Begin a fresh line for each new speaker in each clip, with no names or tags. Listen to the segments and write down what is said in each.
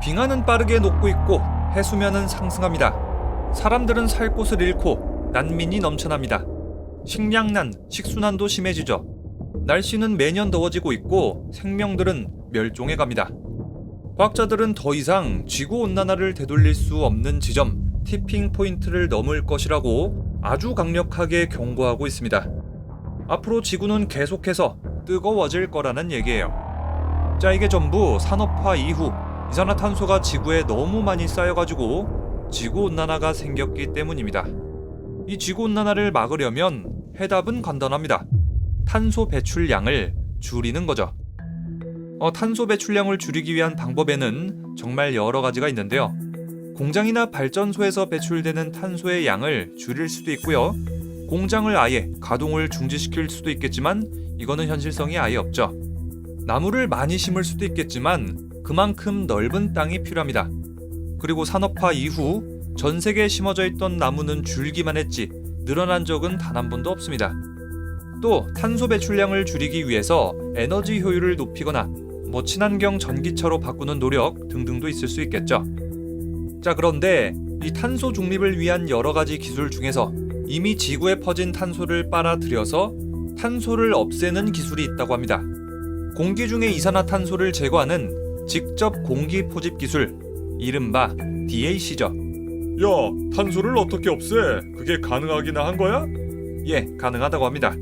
빙하는 빠르게 녹고 있고 해수면은 상승합니다. 사람들은 살 곳을 잃고 난민이 넘쳐납니다. 식량난, 식수난도 심해지죠. 날씨는 매년 더워지고 있고 생명들은 멸종해 갑니다. 과학자들은 더 이상 지구 온난화를 되돌릴 수 없는 지점 티핑 포인트를 넘을 것이라고 아주 강력하게 경고하고 있습니다. 앞으로 지구는 계속해서 뜨거워질 거라는 얘기예요. 자, 이게 전부 산업화 이후 이산화탄소가 지구에 너무 많이 쌓여가지고 지구 온난화가 생겼기 때문입니다. 이 지구 온난화를 막으려면 해답은 간단합니다. 탄소 배출량을 줄이는 거죠. 어, 탄소 배출량을 줄이기 위한 방법에는 정말 여러 가지가 있는데요. 공장이나 발전소에서 배출되는 탄소의 양을 줄일 수도 있고요. 공장을 아예 가동을 중지시킬 수도 있겠지만 이거는 현실성이 아예 없죠. 나무를 많이 심을 수도 있겠지만 그만큼 넓은 땅이 필요합니다. 그리고 산업화 이후 전 세계에 심어져 있던 나무는 줄기만 했지 늘어난 적은 단 한 번도 없습니다. 또 탄소 배출량을 줄이기 위해서 에너지 효율을 높이거나 뭐 친환경 전기차로 바꾸는 노력 등등도 있을 수 있겠죠. 자, 그런데 이 탄소 중립을 위한 여러 가지 기술 중에서 이미 지구에 퍼진 탄소를 빨아들여서 탄소를 없애는 기술이 있다고 합니다. 공기 중에 이산화탄소를 제거하는 직접 공기 포집 기술, 이른바 DAC죠.
야, 탄소를 어떻게 없애? 그게 가능하기나 한 거야?
예, 가능하다고 합니다.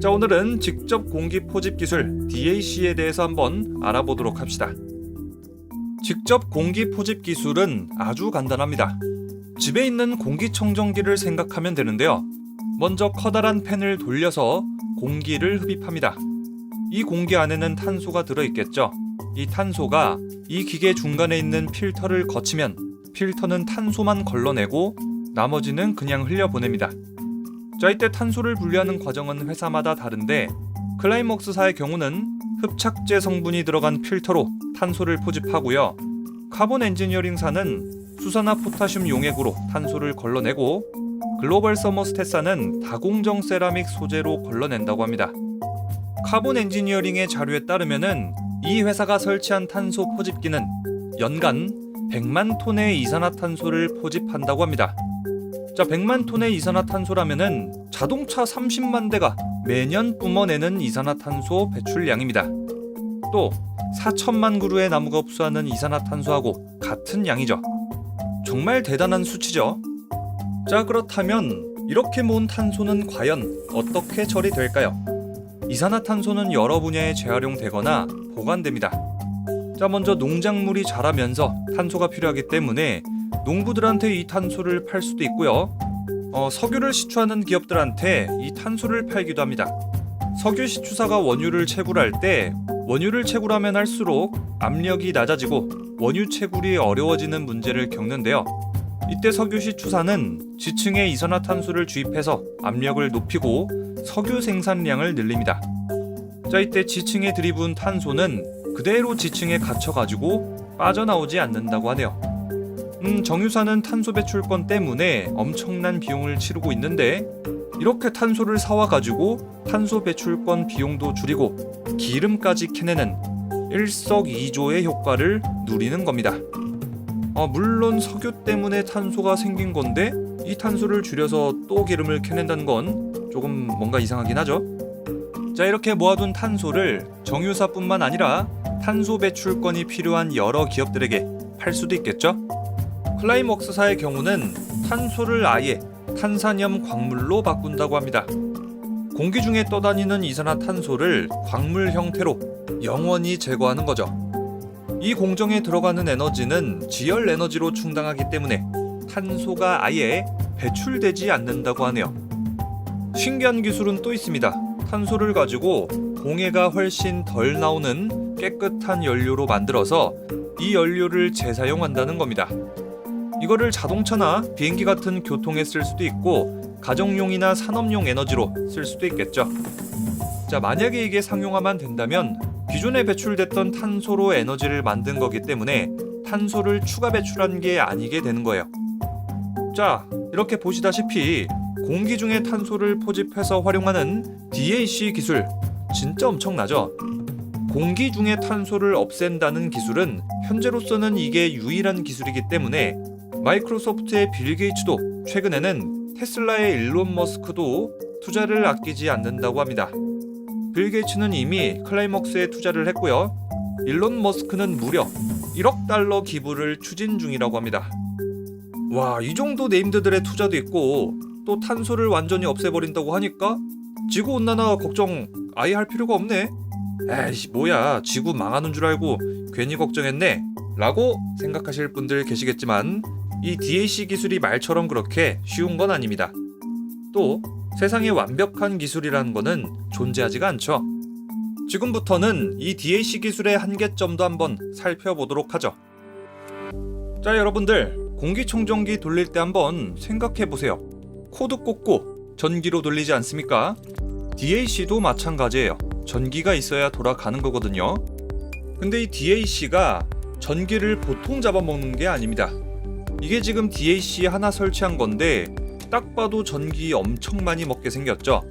자, 오늘은 직접 공기 포집 기술 DAC에 대해서 한번 알아보도록 합시다. 직접 공기 포집 기술은 아주 간단합니다. 집에 있는 공기청정기를 생각하면 되는데요. 먼저 커다란 팬을 돌려서 공기를 흡입합니다. 이 공기 안에는 탄소가 들어있겠죠. 이 탄소가 이 기계 중간에 있는 필터를 거치면 필터는 탄소만 걸러내고 나머지는 그냥 흘려보냅니다. 자, 이때 탄소를 분리하는 과정은 회사마다 다른데 클라이먹스사의 경우는 흡착제 성분이 들어간 필터로 탄소를 포집하고요. 카본 엔지니어링사는 수산화 포타슘 용액으로 탄소를 걸러내고 글로벌 서머스테사는 다공정 세라믹 소재로 걸러낸다고 합니다. 카본 엔지니어링의 자료에 따르면은 이 회사가 설치한 탄소 포집기는 연간 100만 톤의 이산화탄소를 포집한다고 합니다. 자, 100만 톤의 이산화탄소라면은 자동차 30만 대가 매년 뿜어내는 이산화탄소 배출량입니다. 또 4천만 그루의 나무가 흡수하는 이산화탄소하고 같은 양이죠. 정말 대단한 수치죠. 자, 그렇다면 이렇게 모은 탄소는 과연 어떻게 처리될까요? 이산화탄소는 여러 분야에 재활용되거나 보관됩니다. 자, 먼저 농작물이 자라면서 탄소가 필요하기 때문에 농부들한테 이 탄소를 팔 수도 있고요. 어, 석유를 시추하는 기업들한테 이 탄소를 팔기도 합니다. 석유 시추사가 원유를 채굴할 때 원유를 채굴하면 할수록 압력이 낮아지고 원유 채굴이 어려워지는 문제를 겪는데요. 이때 석유 시추사는 지층에 이산화탄소를 주입해서 압력을 높이고 석유 생산량을 늘립니다. 자, 이때 지층에 들이부은 탄소는 그대로 지층에 갇혀가지고 빠져나오지 않는다고 하네요. 음, 정유사는 탄소 배출권 때문에 엄청난 비용을 치르고 있는데 이렇게 탄소를 사와 가지고 탄소 배출권 비용도 줄이고 기름까지 캐내는 일석이조의 효과를 누리는 겁니다. 어, 물론 석유 때문에 탄소가 생긴 건데 이 탄소를 줄여서 또 기름을 캐낸다는 건 조금 뭔가 이상하긴 하죠. 자 이렇게 모아둔 탄소를 정유사뿐만 아니라 탄소 배출권이 필요한 여러 기업들에게 팔 수도 있겠죠. 클라이먹스사의 경우는 탄소를 아예 탄산염 광물로 바꾼다고 합니다. 공기 중에 떠다니는 이산화탄소를 광물 형태로 영원히 제거하는 거죠. 이 공정에 들어가는 에너지는 지열 에너지로 충당하기 때문에 탄소가 아예 배출되지 않는다고 하네요. 신기한 기술은 또 있습니다. 탄소를 가지고 공해가 훨씬 덜 나오는 깨끗한 연료로 만들어서 이 연료를 재사용한다는 겁니다. 이거를 자동차나 비행기 같은 교통에 쓸 수도 있고 가정용이나 산업용 에너지로 쓸 수도 있겠죠. 자, 만약에 이게 상용화만 된다면 기존에 배출됐던 탄소로 에너지를 만든 거기 때문에 탄소를 추가 배출한 게 아니게 되는 거예요. 자, 이렇게 보시다시피 공기 중에 탄소를 포집해서 활용하는 DAC 기술 진짜 엄청나죠? 공기 중의 탄소를 없앤다는 기술은 현재로서는 이게 유일한 기술이기 때문에 마이크로소프트의 빌 게이츠도 최근에는 테슬라의 일론 머스크도 투자를 아끼지 않는다고 합니다. 빌 게이츠는 이미 클라이먹스에 투자를 했고요. 일론 머스크는 무려 1억 달러 기부를 추진 중이라고 합니다. 와, 이 정도 네임드들의 투자도 있고 또 탄소를 완전히 없애버린다고 하니까 지구 온난화 걱정 아예 할 필요가 없네. 에이씨 뭐야 지구 망하는 줄 알고 괜히 걱정했네 라고 생각하실 분들 계시겠지만 이 DAC 기술이 말처럼 그렇게 쉬운 건 아닙니다. 또 세상에 완벽한 기술이라는 거는 존재하지가 않죠. 지금부터는 이 DAC 기술의 한계점도 한번 살펴보도록 하죠. 자 여러분들 공기청정기 돌릴 때 한번 생각해 보세요. 코드 꽂고 전기로 돌리지 않습니까? DAC도 마찬가지예요. 전기가 있어야 돌아가는 거거든요. 근데 이 DAC가 전기를 보통 잡아먹는 게 아닙니다. 이게 지금 DAC 하나 설치한 건데 딱 봐도 전기 엄청 많이 먹게 생겼죠.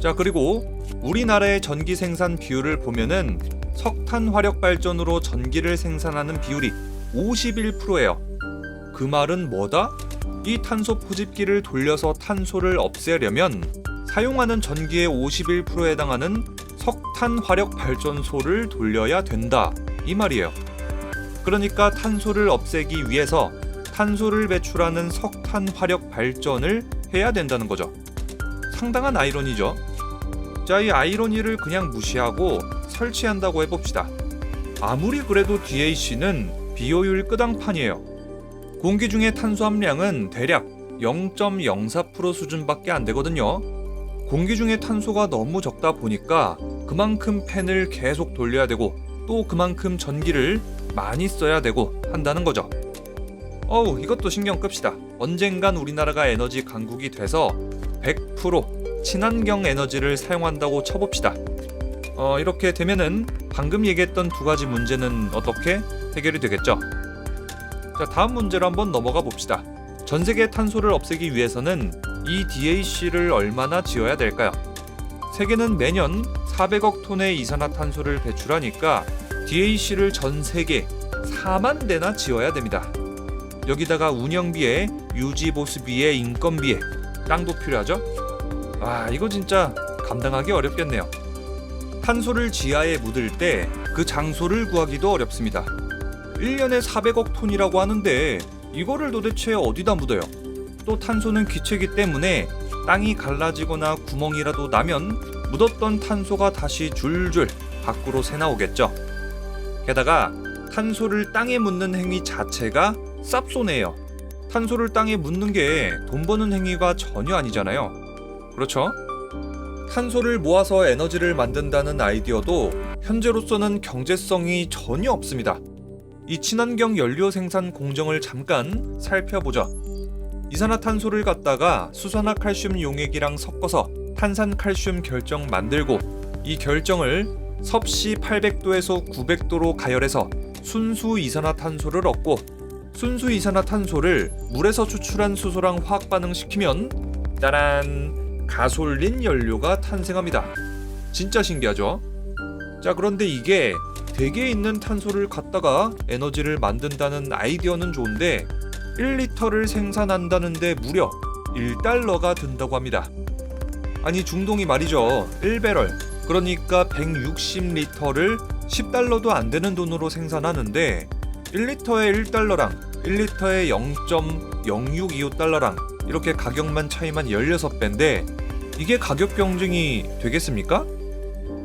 자 그리고 우리나라의 전기 생산 비율을 보면은 석탄 화력 발전으로 전기를 생산하는 비율이 51%예요. 그 말은 뭐다? 이 탄소 포집기를 돌려서 탄소를 없애려면 사용하는 전기의 51%에 해당하는 석탄 화력 발전소를 돌려야 된다. 이 말이에요. 그러니까 탄소를 없애기 위해서 탄소를 배출하는 석탄 화력 발전을 해야 된다는 거죠. 상당한 아이러니죠. 자, 이 아이러니를 그냥 무시하고 설치한다고 해봅시다. 아무리 그래도 DAC는 비효율 끄당판이에요. 공기 중의 탄소 함량은 대략 0.04% 수준밖에 안 되거든요. 공기 중에 탄소가 너무 적다 보니까 그만큼 팬을 계속 돌려야 되고 또 그만큼 전기를 많이 써야 되고 한다는 거죠. 어우, 이것도 신경 끕시다. 언젠간 우리나라가 에너지 강국이 돼서 100% 친환경 에너지를 사용한다고 쳐봅시다. 어, 이렇게 되면은 방금 얘기했던 두 가지 문제는 어떻게 해결이 되겠죠? 자, 다음 문제로 한번 넘어가 봅시다. 전 세계 탄소를 없애기 위해서는 이 DAC를 얼마나 지어야 될까요? 세계는 매년 400억 톤의 이산화탄소를 배출하니까 DAC를 전 세계 4만 대나 지어야 됩니다. 여기다가 운영비에 유지 보수비에 인건비에 땅도 필요하죠? 와 이거 진짜 감당하기 어렵겠네요. 탄소를 지하에 묻을 때 그 장소를 구하기도 어렵습니다. 1년에 400억 톤이라고 하는데 이거를 도대체 어디다 묻어요? 또 탄소는 기체이기 때문에 땅이 갈라지거나 구멍이라도 나면 묻었던 탄소가 다시 줄줄 밖으로 새나오겠죠. 게다가 탄소를 땅에 묻는 행위 자체가 쌉손해예요. 탄소를 땅에 묻는 게 돈 버는 행위가 전혀 아니잖아요. 그렇죠? 탄소를 모아서 에너지를 만든다는 아이디어도 현재로서는 경제성이 전혀 없습니다. 이 친환경 연료 생산 공정을 잠깐 살펴보죠. 이산화탄소를 갖다가 수산화칼슘 용액이랑 섞어서 탄산칼슘 결정 만들고 이 결정을 섭씨 800도에서 900도로 가열해서 순수 이산화탄소를 얻고 순수 이산화탄소를 물에서 추출한 수소랑 화학 반응시키면 따란 가솔린 연료가 탄생합니다. 진짜 신기하죠? 자 그런데 이게 대기에 있는 탄소를 갖다가 에너지를 만든다는 아이디어는 좋은데 1리터를 생산한다는데 무려 1달러가 든다고 합니다. 아니 중동이 말이죠. 1배럴 그러니까 160리터를 10달러도 안 되는 돈으로 생산하는데 1리터에 1달러랑 1리터에 0.0625달러랑 이렇게 가격만 차이만 16배인데 이게 가격 경쟁이 되겠습니까?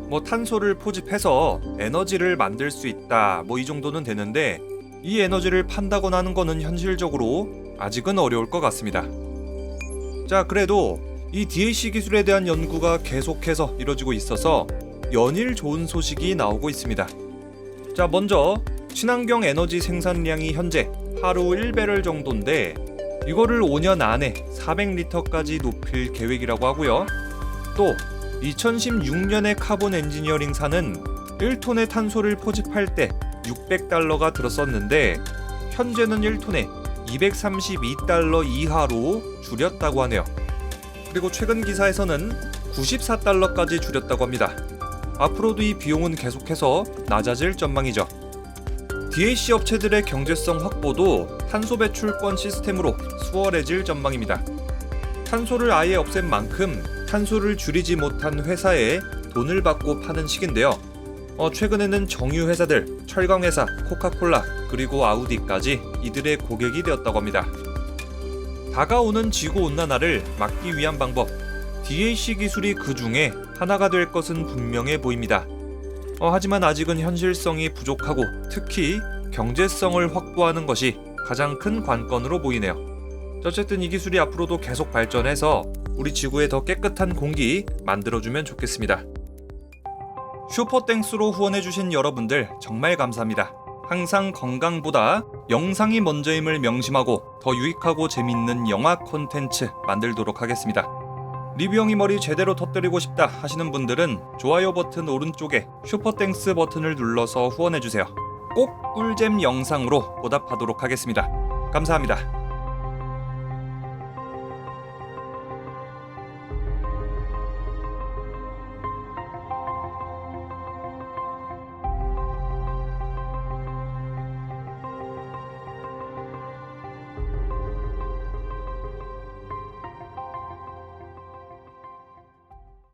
뭐 탄소를 포집해서 에너지를 만들 수 있다 뭐 이 정도는 되는데 이 에너지를 판다거나 하는 거는 현실적으로 아직은 어려울 것 같습니다. 자 그래도 이 DAC 기술에 대한 연구가 계속해서 이뤄지고 있어서 연일 좋은 소식이 나오고 있습니다. 자 먼저 친환경 에너지 생산량이 현재 하루 1배럴 정도인데 이거를 5년 안에 400리터까지 높일 계획이라고 하고요. 또 2016년에 카본 엔지니어링사는 1톤의 탄소를 포집할 때 600달러가 들었었는데 현재는 1톤에 232달러 이하로 줄였다고 하네요. 그리고 최근 기사에서는 94달러까지 줄였다고 합니다. 앞으로도 이 비용은 계속해서 낮아질 전망이죠. DAC 업체들의 경제성 확보도 탄소 배출권 시스템으로 수월해질 전망입니다. 탄소를 아예 없앤 만큼 탄소를 줄이지 못한 회사에 돈을 받고 파는 식인데요. 어, 최근에는 정유 회사들, 철강 회사, 코카콜라, 그리고 아우디까지 이들의 고객이 되었다고 합니다. 다가오는 지구 온난화를 막기 위한 방법, DAC 기술이 그 중에 하나가 될 것은 분명해 보입니다. 어, 하지만 아직은 현실성이 부족하고 특히 경제성을 확보하는 것이 가장 큰 관건으로 보이네요. 어쨌든 이 기술이 앞으로도 계속 발전해서 우리 지구에 더 깨끗한 공기 만들어주면 좋겠습니다. 슈퍼땡스로 후원해주신 여러분들 정말 감사합니다. 항상 건강보다 영상이 먼저임을 명심하고 더 유익하고 재밌는 영화 콘텐츠 만들도록 하겠습니다. 리뷰형이 머리 제대로 터뜨리고 싶다 하시는 분들은 좋아요 버튼 오른쪽에 슈퍼땡스 버튼을 눌러서 후원해주세요. 꼭 꿀잼 영상으로 보답하도록 하겠습니다. 감사합니다.